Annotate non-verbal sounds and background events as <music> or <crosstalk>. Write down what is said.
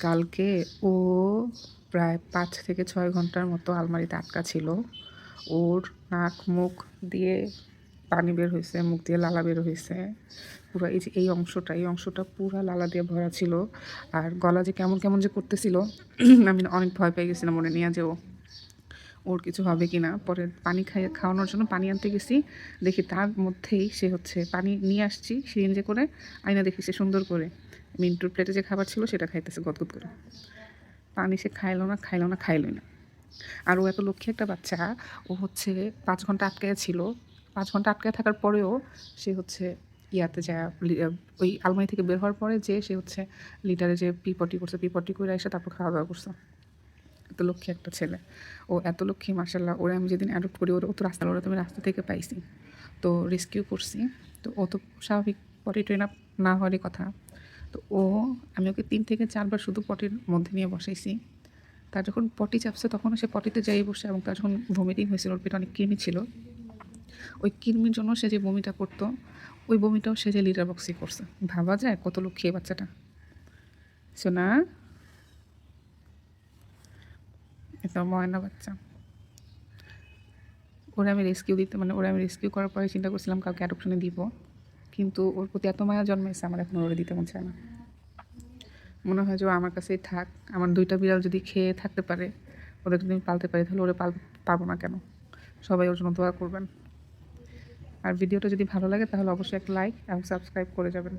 কালকে ও প্রায় পাঁচ থেকে ছয় ঘণ্টার মতো আলমারিতে আটকা ছিল। ওর নাক, মুখ দিয়ে পানি বের হয়েছে, মুখ দিয়ে লালা বের হয়েছে। পুরো এই যে এই অংশটা এই অংশটা পুরো লালা দিয়ে ভরা ছিল। আর গলা যে কেমন কেমন যে করতেছিল, <clears throat> আমি অনেক ভয় পেয়ে গেছিলাম মনে নিয়ে যে ও ওর কিছু হবে কি না পরে পানি খাই, খাওয়ানোর জন্য পানি আনতে গেছি। দেখি তার মধ্যেই সে হচ্ছে পানি নিয়ে আসছি সিরিঞ্জে করে। আয়না দেখি সে সুন্দর করে। মিন্টুর প্লেটে যে খাবার ছিল সেটা খাইতেছে গদগদ করে। পানি সে খাইলো না খাইলো না, খাইলোই না। আর ও এত লক্ষ্মী একটা বাচ্চা, ও হচ্ছে পাঁচ ঘণ্টা আটকায় ছিল। পাঁচ ঘণ্টা আটকায় থাকার পরেও সে হচ্ছে ইয়াতে যা ওই আলমারি থেকে বের হওয়ার পরে যে সে হচ্ছে লিটারে যে পিপটি করছে, পিপটি করে এসে তারপর খাওয়া দাওয়া করছে। এত লক্ষ্মী একটা ছেলে। ও এত লক্ষ্মী মার্শাল্লাহ ওরা আমি যেদিন অ্যাডপ্ট করি, ওরা তো রাস্তা, ওরা তো আমি রাস্তা থেকে পাইছি। তো রেস্কিউ করছি। তো ও তো স্বাভাবিক পটি ট্রেন আপ না হওয়ারই কথা। তো ও, আমি ওকে তিন থেকে চারবার শুধু পটির মধ্যে নিয়ে বসাইছি। তার যখন পটি চাপছে, তখনও সে পটিতে যাই বসে এবং তার যখন ভমিটিং হয়েছিল, ওর পেটে অনেক কৃমি ছিল, ওই কৃমির জন্য সে যে বমিটা করতো, ওই বমিটাও সে যে লিটার বক্সই করছে। ভাবা যায় কত লক্ষ্মী বাচ্চাটা। শোনা এটা ময়না বাচ্চা। ওরা আমি রেস্কিউ দিতে মানে ওরা আমি রেস্কিউ করার পরে চিন্তা করছিলাম কাউকে অ্যাডপশনে দিব। কিন্তু ওর প্রতি এত মায়া জন্মেছে আমার এখন ওরা দিতে মন চায় না। মনে হয় যে ও আমার কাছেই থাক। আমার দুইটা বিড়াল যদি খেয়ে থাকতে পারে ওদের যদি আমি পালতে পারি, তাহলে ওরা পাল পারব না কেন? সবাই ওর জন্য দোয়া করবেন। আর ভিডিওটা যদি ভালো লাগে, তাহলে অবশ্যই একটা লাইক এবং সাবস্ক্রাইব করে যাবেন।